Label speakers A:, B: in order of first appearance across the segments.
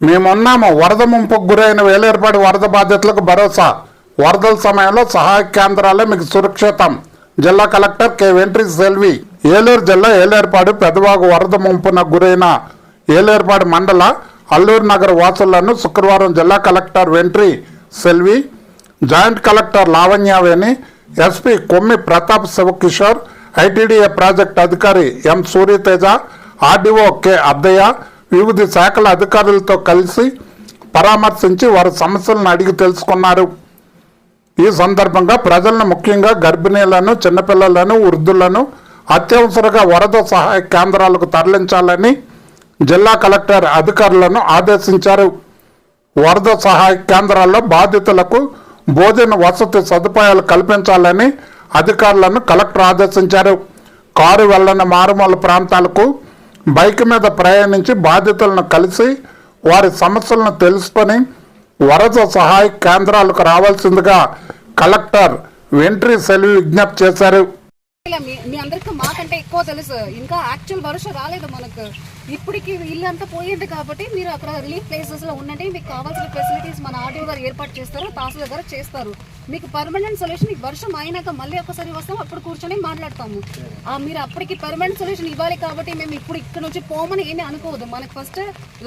A: మేమున్నాము వరద ముంపుకు గురైన వేలేర్పాటి వరద బాధితులకు భరోసా. వరదల సమయంలో సహాయ కేంద్రాలే మీకు సురక్షితం. జిల్లా కలెక్టర్ కె. వెంట్రి సెల్వి ఏలూరు జిల్లా ఏలేర్పాడు పెదవాగు వరద ముంపున గురైన ఏలేర్పాడు మండల అల్లూరు నగర వాసులను శుక్రవారం జిల్లా collector Vetri Selvi joint collector Lavanyaveni SP Kommi Pratap Sivakishore ITDA project అధికారి M Suryateja RDO K. Addaiah వివిధ శాఖల అధికారులతో కలిసి పరామర్శించి వారి సమస్యలను అడిగి తెలుసుకున్నారు. ఈ సందర్భంగా ప్రజలను ముఖ్యంగా గర్భిణీలను చిన్నపిల్లలను వృద్ధులను అత్యవసరంగా వరద సహాయ కేంద్రాలకు తరలించాలని జిల్లా కలెక్టర్ అధికారులను ఆదేశించారు. వరద సహాయ కేంద్రాల్లో బాధితులకు భోజన వసతి సదుపాయాలు కల్పించాలని అధికారులను కలెక్టర్ ఆదేశించారు. కారు వెళ్ళని మారుమూల ప్రాంతాలకు బైక్ మీద ప్రయాణించి బాధితులను కలిసి వారి సమస్యలను తెలుసుకొని వరద సహాయ కేంద్రాలకు రావాల్సిందిగా కలెక్టర్ వెంట్రీ సెల్వి విజ్ఞప్తి చేశారు.
B: మీ అందరికీ మాకంటే ఎక్కువ తెలుసు. ఇంకా యాక్చువల్ భరోసా రాలేదు మనకు. ఇప్పటికి ఇల్లు అంతా పోయింది కాబట్టి మీరు అక్కడ రిలీఫ్ ప్లేసెస్లో ఉండండి. మీకు కావాల్సిన ఫెసిలిటీస్ మన ఆర్డీఓ గారు ఏర్పాటు చేస్తారు తహసీల్దార్ గారు చేస్తారు. మీకు పర్మనెంట్ సొల్యూషన్ వర్షం అయినాక మళ్ళీ ఒకసారి వస్తాం అప్పుడు కూర్చొని మాట్లాడతాము. మీరు అప్పటికి పర్మనెంట్ సొల్యూషన్ ఇవ్వాలి కాబట్టి మేము ఇప్పుడు ఇక్కడ నుంచి పోమని ఏమీ అనుకోవద్దు. మనకు ఫస్ట్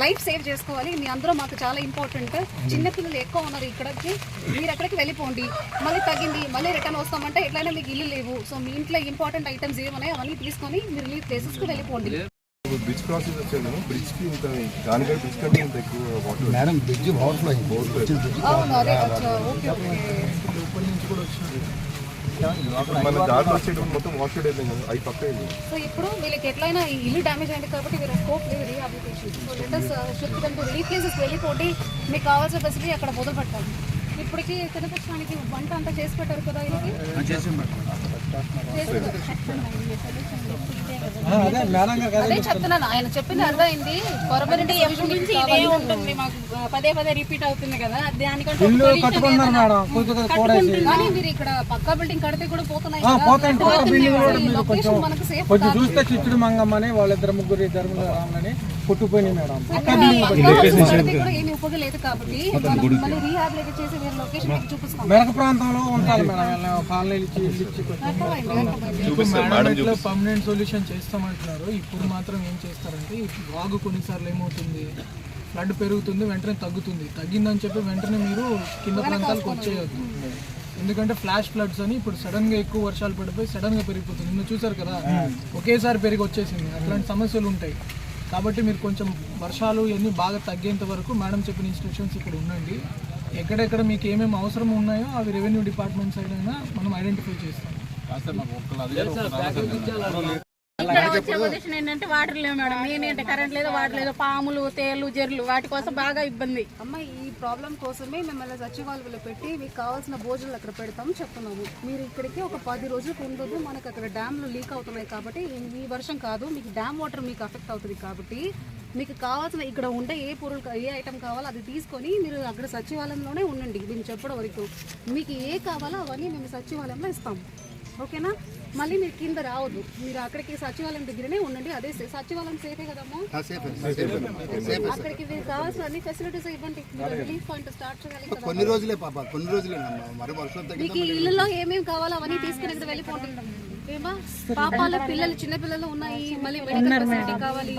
B: లైఫ్ సేవ్ చేసుకోవాలి. మీ అందరూ మాకు చాలా ఇంపార్టెంట్ చిన్నపిల్లలు ఎక్కువ ఉన్నారు ఇక్కడికి. మీరు అక్కడికి వెళ్ళిపోండి. మళ్ళీ తగ్గింది మళ్ళీ రిటర్న్ వస్తామంటే ఎట్లయినా మీకు ఇల్లు లేవు. సో మీ ఇంట్లో ఇంపార్టెంట్ ఐటమ్స్ ఏమన్నాయో అవన్నీ తీసుకొని మీరు రిలీఫ్ ప్లేసెస్కి వెళ్ళిపోండి.
C: బ్రిడ్జ్ క్రాసింగ్ వచ్చాను బ్రిడ్జ్కి ఇంత దానికంటే బ్రిడ్జ్ కంటే ఇంత ఎక్కువ వాటర్
D: మేడం బ్రిడ్జ్
B: అదే అచ్చా, ఓకే ఓకే.
C: మన దారిలో వచ్చేటప్పుడు మొత్తం వాష్ అయిపోయింది కదా. అవి పక్క అయింది
B: సో ఇప్పుడు వీళ్ళకి ఎట్లయినా ఇల్లు డ్యామేజ్ అయింది కాబట్టి వీళ్ళ స్కోప్ లేదు rehabilitation so letters shift relief places వెళ్ళిపోండి. మీకు కావాల్సిన ఫెసిలిటీ అక్కడ మొదలు పెట్టాలి. ఇప్పటికి తినపక్షానికి వంట అంతా చేసి పెట్టారు కదా చేసి
D: అదే
B: చెప్తున్నాను. ఆయన చెప్పింది అర్థమైంది.
E: ఇదే ఉంటుంది మాకు? పదే పదే రిపీట్ అవుతుంది కదా. దానికంటే
D: ఇల్లు కట్టుకున్నారు మేడం. కొద్దిగా కూడేసి
B: కానీ మీరు ఇక్కడ పక్కా బిల్డింగ్ కడితే కూడా పోతున్నాయి మనకు సేఫ్
D: కొంచెం చూస్తే చిచ్చుడు మంగమ్మని వాళ్ళిద్దరు ముగ్గురు ఇద్దరు రామని పుట్టుపోయినాయి మేడం.
B: పక్కా బిల్డింగ్ కడితే కూడా ఏమీ ఉపయోగం లేదు కాబట్టి మనం మళ్ళీ రీహాబిలిటేట్ చేసి వేరే లొకేషన్ మీకు చూపిస్తాం.
D: మెరక ప్రాంతంలో ఉండాలి మేడం. కాలనీలు
F: పర్మనెంట్ సొల్యూషన్ చేస్తామంటున్నారు. ఇప్పుడు మాత్రం ఏం చేస్తారంటే వాగు కొన్నిసార్లు ఏమవుతుంది? ఫ్లడ్ పెరుగుతుంది వెంటనే తగ్గుతుంది. తగ్గిందని చెప్పి వెంటనే మీరు కింద ప్రాంతాలకు వచ్చేయద్దు. ఎందుకంటే ఫ్లాష్ ఫ్లడ్స్ అని ఇప్పుడు సడన్గా ఎక్కువ వర్షాలు పడిపోయి సడన్గా పెరిగిపోతుంది. నిన్న చూసారు కదా? ఒకేసారి పెరిగి వచ్చేసింది. అట్లాంటి సమస్యలు ఉంటాయి. కాబట్టి మీరు కొంచెం వర్షాలు ఇవన్నీ బాగా తగ్గేంత వరకు మేడం చెప్పిన ఇన్స్ట్రక్షన్స్ ఇక్కడ ఉండండి. ఎక్కడెక్కడ మీకు ఏమేమి అవసరం ఉన్నాయో అవి రెవెన్యూ డిపార్ట్మెంట్ సైడ్ అయినా మనం ఐడెంటిఫై చేస్తాం.
E: ఇక్కడ వచ్చే పొజిషన్ ఏంటంటే వాటర్ లేవు మేడం. ఏంటంటే కరెంట్ లేదు వాటర్ లేదు పాములు తేలు జర్లు వాటి కోసం బాగా ఇబ్బంది.
B: అమ్మ ఈ ప్రాబ్లం కోసమే మిమ్మల్ని సచివాలయంలో పెట్టి మీకు కావాల్సిన భోజనాలు అక్కడ పెడతాం చెప్తున్నాము. మీరు ఇక్కడికి ఒక పది రోజులకు ఉండదు మనకు అక్కడ డ్యామ్లు లీక్ అవుతున్నాయి కాబట్టి ఈ- వర్షం కాదు మీకు డ్యామ్ వాటర్ మీకు అఫెక్ట్ అవుతుంది కాబట్టి మీకు కావాల్సిన ఇక్కడ ఉండే ఏ పొరులు ఏ ఐటమ్ కావాలో అది తీసుకొని మీరు అక్కడ సచివాలయంలోనే ఉండండి. మేము చెప్పడం వరకు మీకు ఏ కావాలో అవన్నీ మేము సచివాలయంలో ఇస్తాం. ఓకేనా? మళ్ళీ మీరు కింద రావద్దు. మీరు అక్కడికి సచివాలయం దగ్గరనే ఉండండి. అదే సచివాలయం సేఫే కదమ్మా? అక్కడికి మీకు కావాల్సిన అన్ని ఫెసిలిటీస్ ఇవ్వండి. మీరు రిలీఫ్ పాయింట్ స్టార్ట్ చేయాలి కదా
G: కొన్ని రోజులే పాప కొన్ని మరి తగ్గి
B: మీకు ఇల్లులో ఏమేమి కావాలో అవన్నీ తీసుకుని ఇక్కడ వెళ్ళిపోండి. ఏమా? పాపాలు పిల్లలు చిన్న పిల్లలు ఉన్నాయి. మళ్ళీ మెడికల్ ఫెసిలిటీ కావాలి.